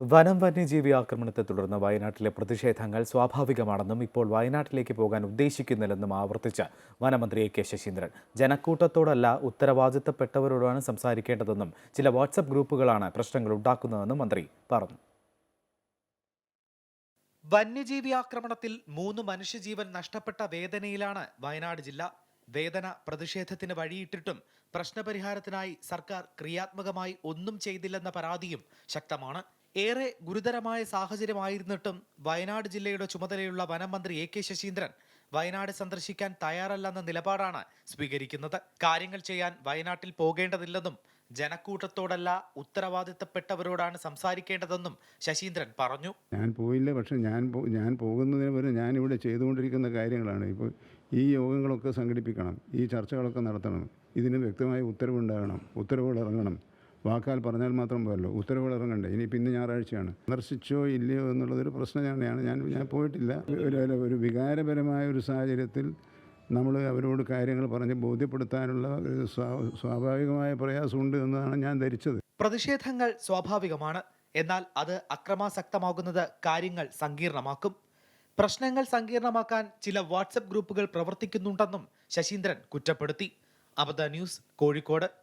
വനം വന്യജീവി ആക്രമണത്തെ തുടർന്ന് വയനാട്ടിലെ പ്രതിഷേധങ്ങൾ സ്വാഭാവികമാണെന്നും ഇപ്പോൾ വയനാട്ടിലേക്ക് പോകാൻ ഉദ്ദേശിക്കുന്നില്ലെന്നും ആവർത്തിച്ച് വനമന്ത്രി എ കെ ശശീന്ദ്രൻ. ജനക്കൂട്ടത്തോടല്ല ഉത്തരവാദിത്തപ്പെട്ടവരോടാണ് സംസാരിക്കേണ്ടതെന്നും ചില വാട്സപ്പ് ഗ്രൂപ്പുകളാണ് പ്രശ്നങ്ങൾ ഉണ്ടാക്കുന്നതെന്നും മന്ത്രി പറഞ്ഞു. വന്യജീവി ആക്രമണത്തിൽ മൂന്ന് മനുഷ്യജീവൻ നഷ്ടപ്പെട്ട വേദനയിലാണ് വയനാട് ജില്ല. വേദന പ്രതിഷേധത്തിന് വഴിയിട്ടിട്ടും പ്രശ്നപരിഹാരത്തിനായി സർക്കാർ ക്രിയാത്മകമായി ഒന്നും ചെയ്തില്ലെന്ന പരാതിയും ശക്തമാണ്. ഏറെ ഗുരുതരമായ സാഹചര്യമായിരുന്നിട്ടും വയനാട് ജില്ലയുടെ ചുമതലയുള്ള വനം മന്ത്രി എ കെ ശശീന്ദ്രൻ വയനാട് സന്ദർശിക്കാൻ തയ്യാറല്ലെന്ന നിലപാടാണ് സ്വീകരിക്കുന്നത്. കാര്യങ്ങൾ ചെയ്യാൻ വയനാട്ടിൽ പോകേണ്ടതില്ലെന്നും ജനക്കൂട്ടത്തോടല്ല ഉത്തരവാദിത്തപ്പെട്ടവരോടാണ് സംസാരിക്കേണ്ടതെന്നും ശശീന്ദ്രൻ പറഞ്ഞു. ഞാൻ പോയില്ല പക്ഷെ ഞാൻ ഞാൻ പോകുന്നതിന് വരെ ഇവിടെ ചെയ്തുകൊണ്ടിരിക്കുന്ന കാര്യങ്ങളാണ്. ഇപ്പോൾ ഈ യോഗങ്ങളൊക്കെ സംഘടിപ്പിക്കണം ഈ ചർച്ചകളൊക്കെ നടത്തണം. ഇതിന് വ്യക്തമായ ഉത്തരവുണ്ടാകണം ഉത്തരവുകൾ ഇറങ്ങണം. വാക്കാൽ പറഞ്ഞാൽ മാത്രം പോരല്ലോ. ഉത്തരവുകൾ ഇറങ്ങണ്ടേ ഇനി പിന്നെ ഞായറാഴ്ചയാണ്. സന്ദർശിച്ചോ ഇല്ലയോ എന്നുള്ളതൊരു പ്രശ്നം തന്നെയാണ് ഞാൻ ഞാൻ പോയിട്ടില്ല. ഒരു ഒരു- വികാരപരമായ ഒരു സാഹചര്യത്തിൽ നമ്മൾ അവരോട് കാര്യങ്ങൾ പറഞ്ഞ് ബോധ്യപ്പെടുത്താനുള്ള ഒരു സ്വാ- സ്വാഭാവികമായ പ്രയാസമുണ്ട് എന്നാണ് ഞാൻ ധരിച്ചത്. പ്രതിഷേധങ്ങൾ സ്വാഭാവികമാണ്. എന്നാൽ അത് അക്രമാസക്തമാകുന്നത് കാര്യങ്ങൾ സങ്കീർണമാക്കും. പ്രശ്നങ്ങൾ സങ്കീർണമാക്കാൻ ചില വാട്സപ്പ് ഗ്രൂപ്പുകൾ പ്രവർത്തിക്കുന്നുണ്ടെന്നും ശശീന്ദ്രൻ കുറ്റപ്പെടുത്തി. അബദ്ധ ന്യൂസ് കോഴിക്കോട്.